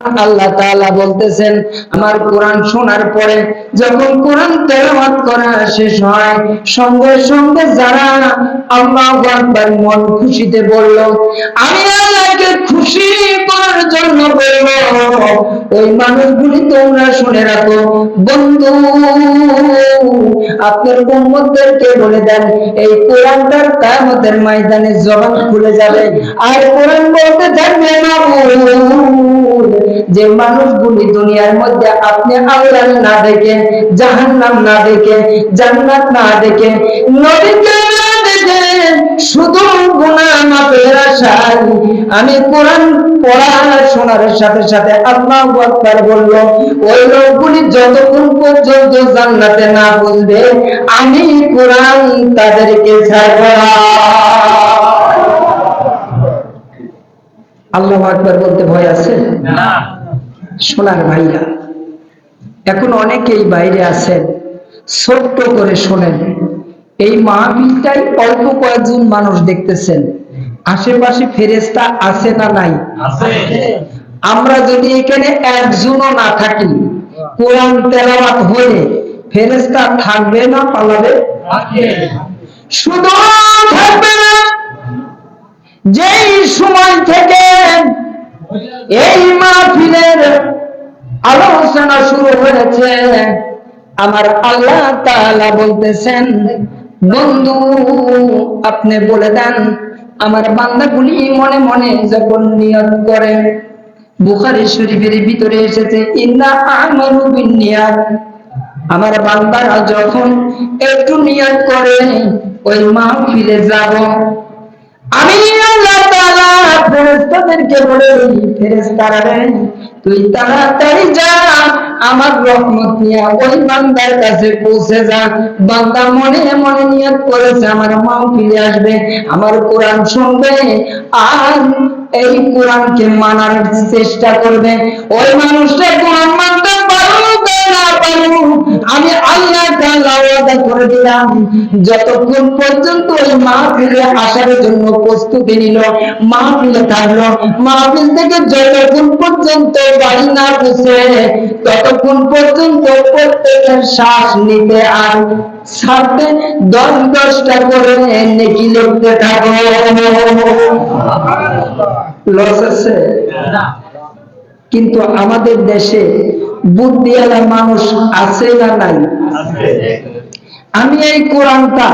আল্লাহ তাআলা বলতেছেন, আমার কোরআন শোনার পরে যখন কোরআন তেলাওয়াত করা শেষ হয়, সঙ্গে সঙ্গে যারা আল্লাহু আকবার মন খুশিতে বলল, আমি আল্লাহকে খুশি করার জন্য বলব ওই মানুষগুলি তোমরা শুনে রাখো। বন্ধু, আপনার উম্মতদেরকে বলে দেন, এই কোরআনটার কিয়ামতের ময়দানে জবান খুলে যাবে। আর কোরআন বলতে থাকবে মাবুদ যে মানুষগুলি দুনিয়ার মধ্যে আপনি আল্লাহ না দেখে জাহান্নাম না দেখে জান্নাত না দেখে নবীকে না দেখে শুধু আমি কোরআন সাথে সাথে আল্লাহু ওই লোকগুলি যতক্ষণ পর্যন্ত জান্নাতে না বুঝবে আমি কোরআন তাদেরকে ছাড়ব আল্লাহ বলতে ভয় আছে? সোনার ভাইরা এখন অনেকেই বাইরে আছেন ছোট্ট করে শোনেন। এই মাহফিলটাই অল্প কয়েকজন মানুষ দেখতেছেন। আশেপাশে ফেরেস্তা আছে না নাই? আমরা যদি এখানে একজনও না থাকি কোরআন তেলাওয়াত হয়ে ফেরেস্তা থাকবে না পালাবে? শুধু থাকবে না। যেই সময় থেকে এই মাহফিলের আলোচনা শুরু হয়েছে। আমার আল্লাহ তাআলা বলতেছেন, বন্ধু, আপনি বলে দেন, আমার বান্দাগুলি মনে মনে যখন নিয়ত করে, বুখারী শরীফের ভিতরে এসেছে, ইন্না আমারু বিনিয়াত। আমার বান্দারা যখন একটু নিয়ত করে, ওই মাহফিলে যাব। ফেরেশতাদেরকে বলে ফেরেশতারা রে তুই তাড়াতাড়ি যা, আমার রহমত নিয়ে ওই বান্দার কাছে পৌঁছে যা। বান্দা মনে মনে নিয়ত করেছে, আমার মা ফিরে আসবে, আমার কোরআন শুনবে, আর এই কোরআনকে মানার চেষ্টা করবে। ওই মানুষটা আমি আল্লাহ ওয়াদা করে দিলাম। যতক্ষণ পর্যন্ত ওই মাহফিলে আসার জন্য প্রস্তুতি নিল মাহফিলে থাকল। মাহফিল থেকে যতক্ষণ পর্যন্ত বাড়ি না বসে ততক্ষণ পর্যন্ত প্রত্যেকের শ্বাস নিতে আর ছাড়তে দশ দশটা করে নেকি লিখতে থাকো। লস আছে? কিন্তু আমাদের দেশে বুদ্ধিওয়ালা মানুষ আছে না নাই? আমি এই কোরআনটা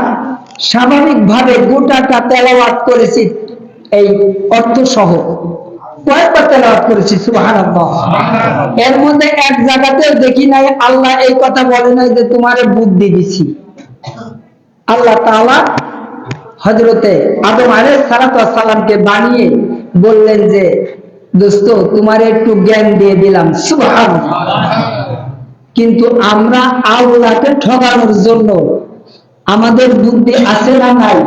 স্বাভাবিক ভাবে গোটাটা তেলাওয়াত করেছি এই অর্থ সহ কয়েকবার তেলাওয়াত করেছি? সুবহানাল্লাহ। এর মধ্যে এক জায়গাতে দেখি নাই আল্লাহ এই কথা বলে নাই যে তোমারে বুদ্ধি দিছি। আল্লাহ তাআলা হযরতে আদম আলাইহিস সালাতু বানিয়ে বললেন যে দোস্ত, তোমার একটু জ্ঞান দিয়ে দিলাম কিন্তু আমরা আল্লাহকে ঠকানোর জন্য আমাদের বুদ্ধি আছে না নাই?